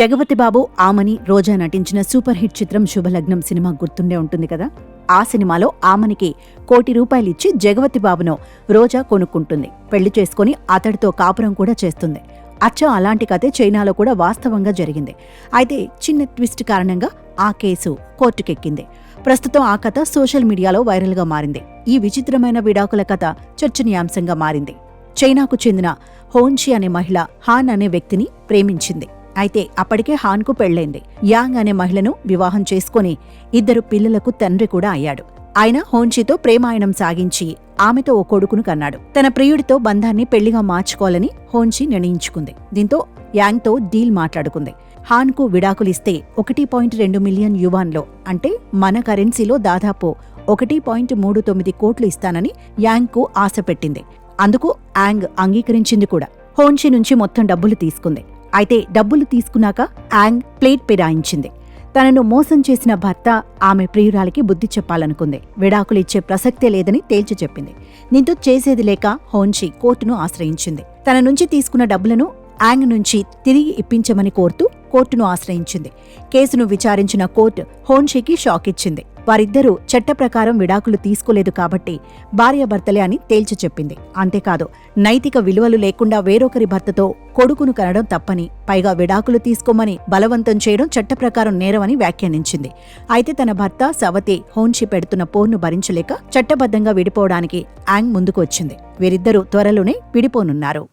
జగపతి బాబు ఆమని రోజా నటించిన super hit చిత్రం Subhalagnam cinema గుర్తుండే ఉంటుంది కదా? ఆ సినిమాలో ఆమనికి కోటి రూపాయలిచ్చి జగవతి బాబును రోజా కొనుక్కుంటుంది. పెళ్ళి చేసుకుని అతడితో కాపురం కూడా చేస్తుంది. అచ్చ అలాంటి కథే చైనాలో కూడా వాస్తవంగా జరిగింది. అయితే చిన్న ట్విస్ట్ కారణంగా ఆ కేసు కోర్టుకెక్కింది. ప్రస్తుతం ఆ కథ సోషల్ మీడియాలో వైరల్గా మారింది. ఈ విచిత్రమైన విడాకుల కథ చర్చనీయాంశంగా మారింది. చైనాకు చెందిన హోన్షి అనే మహిళ హాన్ అనే వ్యక్తిని ప్రేమించింది. అయితే అప్పటికే హాన్కు పెళ్ళైంది యాంగ్ అనే మహిళను వివాహం చేసుకుని ఇద్దరు పిల్లలకు తండ్రి కూడా అయ్యాడు. ఆయన హోన్షీతో ప్రేమాయణం సాగించి ఆమెతో ఓ కొడుకును కన్నాడు. తన ప్రియుడితో బంధాన్ని పెళ్ళిగా మార్చుకోవాలని హోన్షి నిర్ణయించుకుంది. దీంతో యాంగ్తో డీల్ మాట్లాడుకుంది. హాన్కు విడాకులిస్తే ఒకటి పాయింట్ రెండు మిలియన్ యువాన్లో అంటే మన కరెన్సీలో దాదాపు ఒకటి పాయింట్ మూడు తొమ్మిది కోట్లు ఇస్తానని యాంగ్కు ఆశ పెట్టింది అందుకు యాంగ్ అంగీకరించింది కూడా. హోన్షీ నుంచి మొత్తం డబ్బులు తీసుకుంది. అయితే డబ్బులు తీసుకున్నాక యాంగ్ ప్లేట్ పిరాయించింది. తనను మోసం చేసిన భర్త ఆమె ప్రియురాలికి బుద్ధి చెప్పాలనుకుంది. విడాకులు ఇచ్చే ప్రసక్తే లేదని తేల్చి చెప్పింది. దీంతో చేసేది లేక హోన్షి కోర్టును ఆశ్రయించింది. తన నుంచి తీసుకున్న డబ్బులను యాంగ్ నుంచి తిరిగి ఇప్పించమని కోరుతూ కోర్టును ఆశ్రయించింది. కేసును విచారించిన కోర్టు హోన్షికి షాక్ ఇచ్చింది. వారిద్దరూ చట్ట ప్రకారం విడాకులు తీసుకోలేదు కాబట్టి భార్యాభర్తలే అని తేల్చి చెప్పింది. అంతేకాదు నైతిక విలువలు లేకుండా వేరొకరి భర్తతో కొడుకును కనడం తప్పని పైగా విడాకులు తీసుకోమని బలవంతం చేయడం చట్ట ప్రకారం నేరమని వ్యాఖ్యానించింది. అయితే తన భర్త సవతి హోన్షి పెడుతున్న పోర్ను భరించలేక చట్టబద్ధంగా విడిపోవడానికి యాంగ్ ముందుకు వచ్చింది. వీరిద్దరూ త్వరలోనే విడిపోనున్నారు.